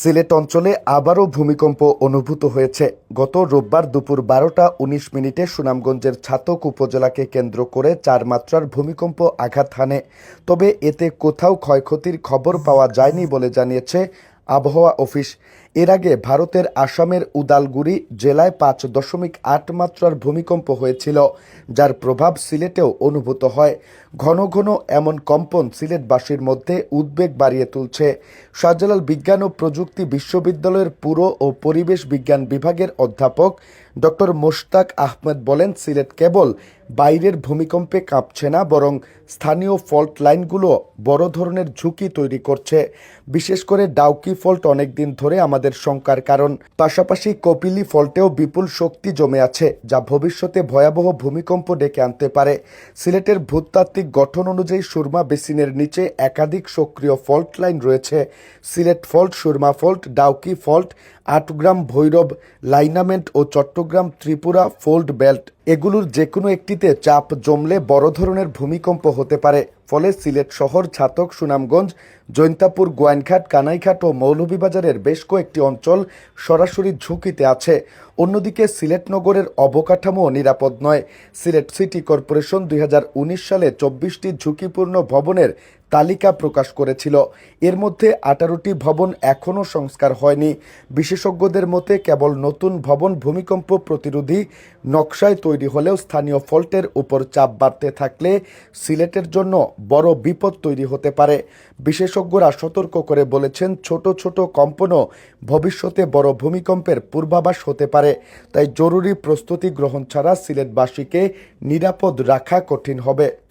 সিলেট অঞ্চলে আবারও ভূমিকম্প অনুভূত হয়েছে। গত রোববার দুপুর বারোটা উনিশ মিনিটে সুনামগঞ্জের ছাতক উপজেলাকে কেন্দ্র করে চার মাত্রার ভূমিকম্প আঘাত হানে। তবে এতে কোথাও ক্ষয়ক্ষতির খবর পাওয়া যায়নি বলে জানিয়েছে আবহাওয়া অফিস। এর আগে ভারতের আসামের উদালগুড়ি জেলায় পাঁচ দশমিক আট মাত্রার ভূমিকম্প হয়েছিল, যার প্রভাব সিলেটেও অনুভূত হয়। ঘন ঘন এমন কম্পন সিলেটবাসীর মধ্যে উদ্বেগ বাড়িয়ে তুলছে। শাহজালাল বিজ্ঞান ও প্রযুক্তি বিশ্ববিদ্যালয়ের পুর ও পরিবেশ বিজ্ঞান বিভাগের অধ্যাপক ডক্টর মোশতাক আহমেদ বলেন, সিলেট কেবল বাইরের ভূমিকম্পে কাঁপছে না, বরং স্থানীয় ফল্ট লাইনগুলো বড় ধরনের ঝুঁকি তৈরি করছে। বিশেষ করে ডাউকি ফল্ট অনেকদিন ধরে আমাদের শঙ্কার কারণ। পাশাপাশি কপিলি ফল্টেও বিপুল শক্তি জমে আছে, যা ভবিষ্যতে ভয়াবহ ভূমিকম্প ডেকে আনতে পারে। সিলেটের ভূতাত্ত্বিক গঠন অনুযায়ী সুরমা বেসিনের নিচে একাধিক সক্রিয় ফল্ট লাইন রয়েছে। Sylhet fault, Surma fault, Dauki fault, Atgram Bhairab, lineament ও চট্টগ্রাম ত্রিপুরা ফোল্ড বেল্ট। এগুলোর যে কোনো একটিতে চাপ জমলে বড় ধরনের ভূমিকম্প হতে পারে। ফলে সিলেট শহর, ছাতক, সুনামগঞ্জ, জৈন্তাপুর, গোয়াইনঘাট, কানাইঘাট ও মৌলভীবাজারের বেশ কয়েকটি অঞ্চল সরাসরি ঝুঁকিতে আছে। অন্যদিকে সিলেট নগরের অবকাঠামো নিরাপদ নয়। সিলেট সিটি কর্পোরেশন দুই হাজার উনিশ সালে চব্বিশটি ঝুঁকিপূর্ণ ভবনের তালিকা প্রকাশ করেছিল। এর মধ্যে আঠারোটি ভবন এখনও সংস্কার হয়নি। বিশেষজ্ঞদের মতে, কেবল নতুন ভবন ভূমিকম্প প্রতিরোধী নকশায় তৈরি হলেও স্থানীয় ফল্টের উপর চাপ বাড়তে থাকলে সিলেটের জন্য বড় বিপদ তৈরি হতে পারে। বিশেষজ্ঞরা সতর্ক করে বলেছেন, ছোট ছোট কম্পনও ভবিষ্যতে বড় ভূমিকম্পের পূর্বাভাস হতে পারে। তাই জরুরি প্রস্তুতি গ্রহণ ছাড়া সিলেটবাসীকে নিরাপদ রাখা কঠিন হবে।